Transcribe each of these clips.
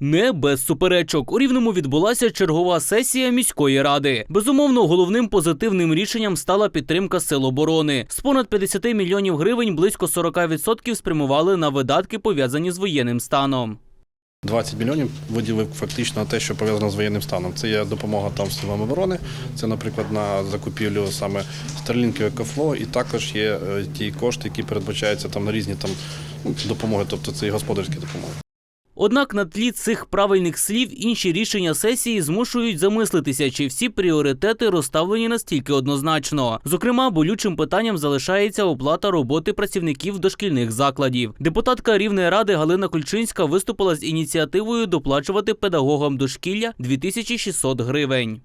Не без суперечок. У рівному відбулася чергова сесія міської ради. Безумовно, головним позитивним рішенням стала підтримка сил оборони. З понад 50 мільйонів гривень близько 40% спрямували на видатки, пов'язані з воєнним станом. 20 мільйонів виділив фактично те, що пов'язано з воєнним станом. Це є допомога там силам оборони. Це, наприклад, на закупівлю саме старлінків екофло, і також є е, ті кошти, які передбачаються там на різні там ну, допомоги, тобто це і господарські допомоги. Однак на тлі цих правильних слів інші рішення сесії змушують замислитися, чи всі пріоритети розставлені настільки однозначно. Зокрема, болючим питанням залишається оплата роботи працівників дошкільних закладів. Депутатка Рівної ради Галина Кульчинська виступила з ініціативою доплачувати педагогам дошкілля 2600 гривень.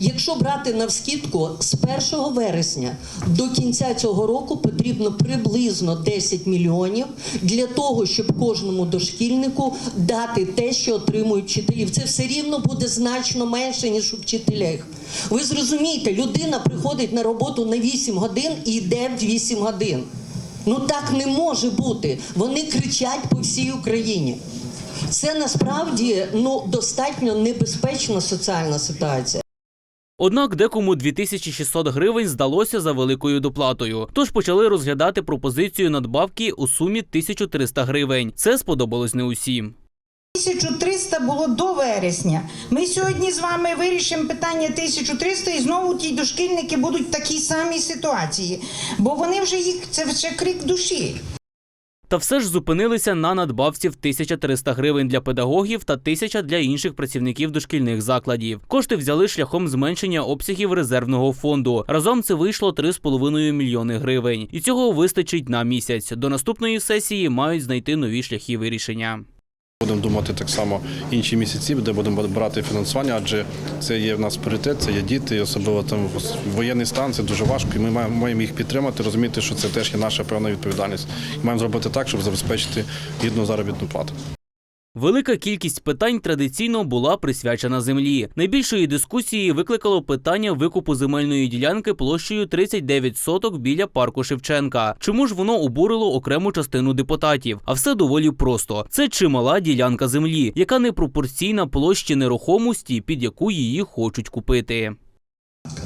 Якщо брати навскідку, з 1 вересня до кінця цього року потрібно приблизно 10 мільйонів для того, щоб кожному дошкільнику дати те, що отримують вчителі. Це все рівно буде значно менше, ніж у вчителях. Ви зрозумієте, людина приходить на роботу на 8 годин і йде в 8 годин. Ну так не може бути. Вони кричать по всій Україні. Це насправді ну достатньо небезпечна соціальна ситуація. Однак декому 2600 гривень здалося за великою доплатою. Тож почали розглядати пропозицію надбавки у сумі 1300 гривень. Це сподобалось не усім. 1300 було до вересня. Ми сьогодні з вами вирішимо питання 1300 і знову ті дошкільники будуть в такій самій ситуації, бо вони вже їх це вже крик душі. Та все ж зупинилися на надбавці в 1300 гривень для педагогів та 1000 для інших працівників дошкільних закладів. Кошти взяли шляхом зменшення обсягів резервного фонду. Разом це вийшло 3,5 мільйони гривень, і цього вистачить на місяць. До наступної сесії мають знайти нові шляхи вирішення. Будемо думати так само інші місяці, де будемо брати фінансування, адже це є в нас пріоритет, це є діти, особливо там воєнний стан, це дуже важко, і ми маємо їх підтримати, розуміти, що це теж є наша певна відповідальність. Маємо зробити так, щоб забезпечити гідну заробітну плату. Велика кількість питань традиційно була присвячена землі. Найбільшої дискусії викликало питання викупу земельної ділянки площею 39 соток біля парку Шевченка. Чому ж воно обурило окрему частину депутатів? А все доволі просто: це чимала ділянка землі, яка не пропорційна площі нерухомості, під яку її хочуть купити.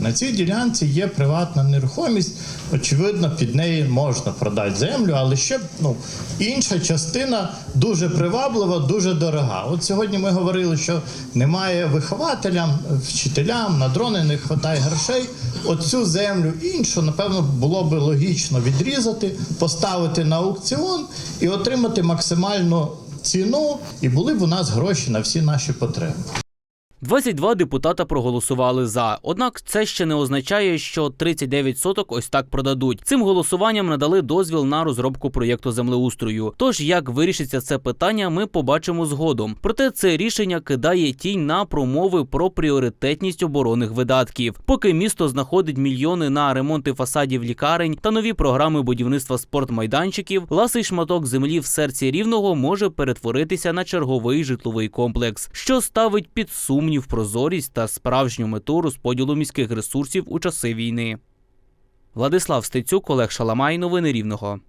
На цій ділянці є приватна нерухомість. Очевидно, під неї можна продати землю, але ще ну, інша частина дуже приваблива, дуже дорога. От сьогодні ми говорили, що немає вихователям, вчителям, на дрони не вистачає грошей. От цю землю іншу, напевно, було би логічно відрізати, поставити на аукціон і отримати максимальну ціну, і були б у нас гроші на всі наші потреби. 22 депутата проголосували за. Однак це ще не означає, що 39 соток ось так продадуть. Цим голосуванням надали дозвіл на розробку проєкту землеустрою. Тож як вирішиться це питання, ми побачимо згодом. Проте це рішення кидає тінь на промови про пріоритетність оборонних видатків. Поки місто знаходить мільйони на ремонти фасадів лікарень та нові програми будівництва спортмайданчиків, ласий шматок землі в серці рівного може перетворитися на черговий житловий комплекс, що ставить під сумнів прозорість та справжню мету розподілу міських ресурсів у часи війни. Владислав Стецюк, Олег Шаламай. Новини Рівного.